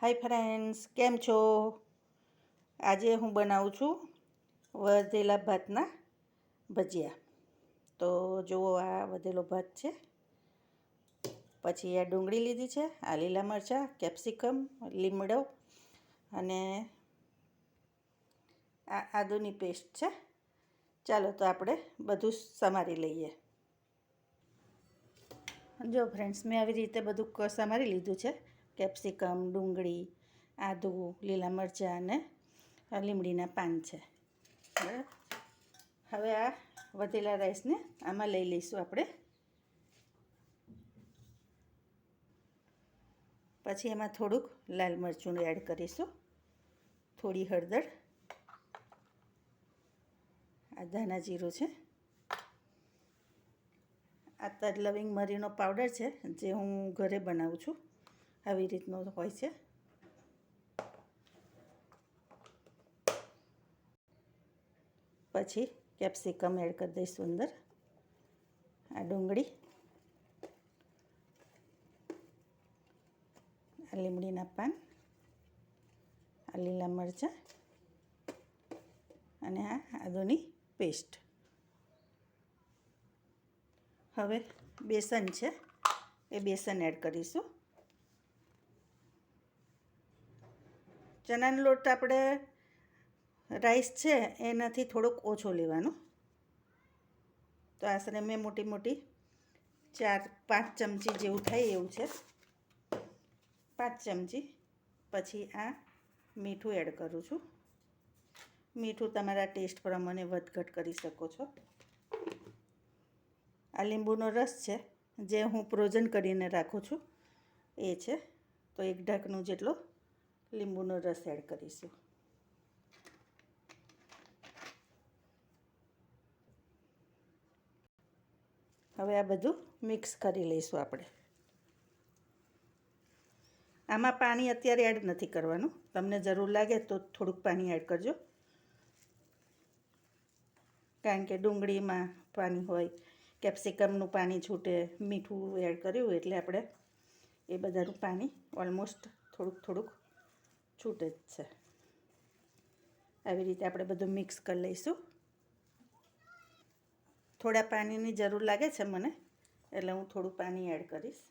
Hi friends કેમ છો? આજે હું બનાવું છું વધેલા ભાતના ભજીયા. તો જુઓ આ વધેલો ભાત છે. પછી આ ડુંગળી લીધી છે, આ લીલા મરચાં, કેપ્સિકમ, લીમડો અને આ આદુની પેસ્ટ છે. ચાલો તો આપણે બધું સમારી લઈએ. જો ફ્રેન્ડ્સ મેં આવી રીતે બધું સમારી લીધું છે. કેપ્સિકમ, ડુંગળી, આદું, લીલા મરચાં અને લીમડીના પાન છે. બરાબર? હવે આ વધેલા રાઈસને આમાં લઈ લઈશું આપણે. પછી એમાં થોડુંક લાલ મરચું એડ કરીશું. થોડી હળદર. આ ધાણા જીરું છે. આ તજ લવિંગ મરીનો પાવડર છે, જે હું ઘરે બનાવું છું. આવી રીતનો હોય છે. પછી કેપ્સિકમ એડ કરી દઈશું અંદર આ ડુંગળી. આ લીમડીના પાન. આ લીલા મરચાં. અને આ આદુની પેસ્ટ. હવે બેસન છે. એ બેસન એડ કરીશું. ચણાનો લોટ આપણે રાઈસ છે, એનાથી થોડોક ઓછો લેવાનો. તો આશરે મેં મોટી મોટી ચાર પાંચ ચમચી જેવું થાય એવું છે. પાંચ ચમચી. પછી આ મીઠું એડ કરું છું. મીઠું તમારા ટેસ્ટ પ્રમાણે વધઘટ કરી શકો છો. આ લીંબુનો રસ છે, જે હું પ્રોજન કરીને રાખું છું, એ છે. તો એક ઢાંકણું જેટલો લીંબુનો રસ એડ કરીશું. હવે આ બધું મિક્સ કરી લઈશું આપણે. આમાં પાણી અત્યારે એડ નથી કરવાનું. તમને જરૂર લાગે તો થોડુંક પાણી એડ કરજો. કારણ કે ડુંગળીમાં પાણી હોય, કેપ્સિકમનું પાણી છૂટે, મીઠું એડ કર્યું એટલે આપણે એ બધાનું પાણી ઓલમોસ્ટ થોડુંક થોડુંક છૂટે જ છે. આવી રીતે આપણે બધું મિક્સ કરી લઈશું. થોડા પાણીની જરૂર લાગે છે મને, એટલે હું થોડું પાણી એડ કરીશ.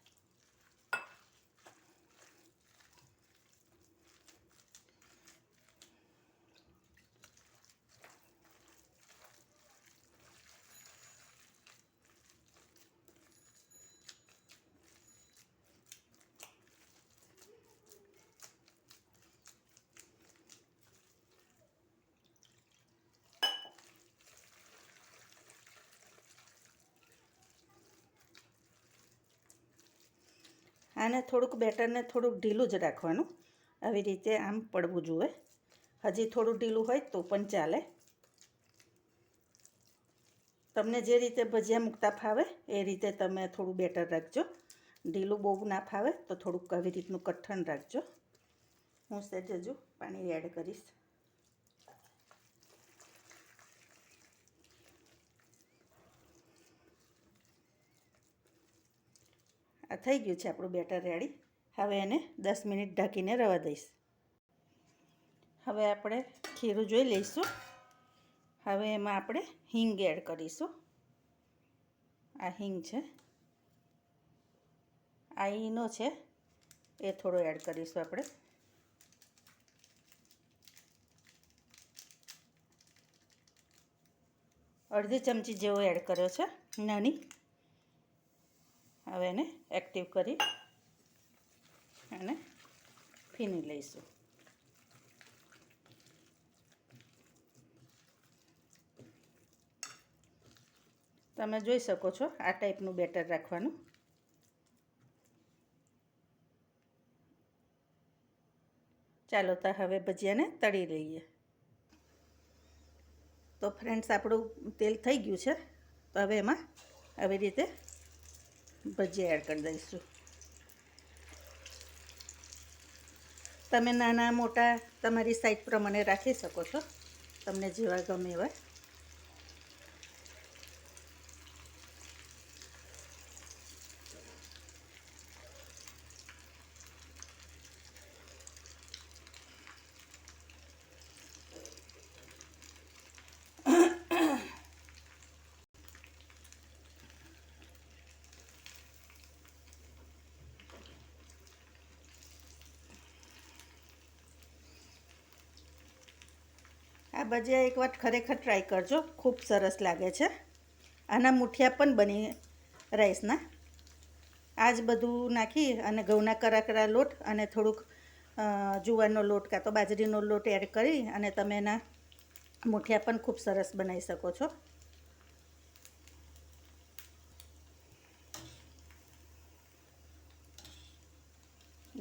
આને થોડુંક બેટરને થોડુંક ઢીલું જ રાખવાનું. આવી રીતે આમ પડવું જોઈએ. હજી થોડું ઢીલું હોય તો પણ ચાલે. તમને જે રીતે ભજીયા મૂકતા ફાવે એ રીતે તમે થોડું બેટર રાખજો. ઢીલું બહુ ના ફાવે તો થોડુંક આવી રીતનું કઠણ રાખજો. હું સહેજ હજુ પાણી એડ કરીશ. આ થઈ ગયું છે આપણું બેટર રેડી. હવે એને દસ મિનિટ ઢાંકીને રવા દઈશ. હવે આપણે ખીરું જોઈ લઈશું. હવે એમાં આપણે હિંગ એડ કરીશું. આ હિંગ છે. આ ઈનો છે. એ થોડો એડ કરીશું આપણે. અડધી ચમચી જેવો એડ કર્યો છે. નાની. હવે એને એક્ટિવ કરી અને ફીની લઈશું. તમે જોઈ શકો છો આ ટાઈપનું બેટર રાખવાનું. ચાલો તો હવે ભજીયાને તળી લઈએ. તો ફ્રેન્ડ્સ આપણું તેલ થઈ ગયું છે. તો હવે એમાં આવી રીતે ભજીયા એડ કરી દઈશું. તમે નાના મોટા તમારી સાઈઝ પ્રમાણે રાખી શકો છો. તમને જેવા ગમે એવા. આ ભજીયા એક વાર ખરેખર ટ્રાય કરજો. ખૂબ સરસ લાગે છે. આના મુઠિયા પણ બની રાઈસના આ જ બધું નાખી અને ઘઉંના કરા કરા લોટ અને થોડુંક જુવારનો લોટ કાં તો બાજરીનો લોટ એડ કરી અને તમે એના મુઠિયા પણ ખૂબ સરસ બનાવી શકો છો.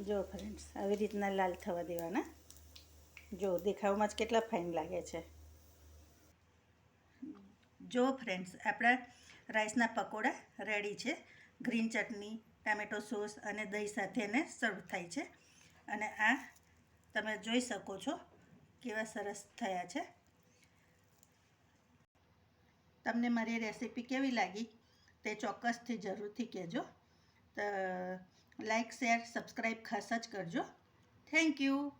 જો ફ્રેન્ડ્સ આવી રીતના લાલ થવા દેવાના. જો, દેખાવમાં જ કેટલા ફાઇન લાગે છે. જો ફ્રેન્ડ્સ, આપણા રાઈસના પકોડા રેડી છે. ગ્રીન ચટણી, ટામેટો સોસ અને દહીં સાથે એને સર્વ થાય છે. અને આ તમે જોઈ શકો છો કેવા સરસ થયા છે. તમને મારી રેસીપી કેવી લાગી તે ચોક્કસથી જરૂરથી કહેજો. તો, લાઈક, શેર, સબસ્ક્રાઈબ ખાસ જ કરજો. Thank you.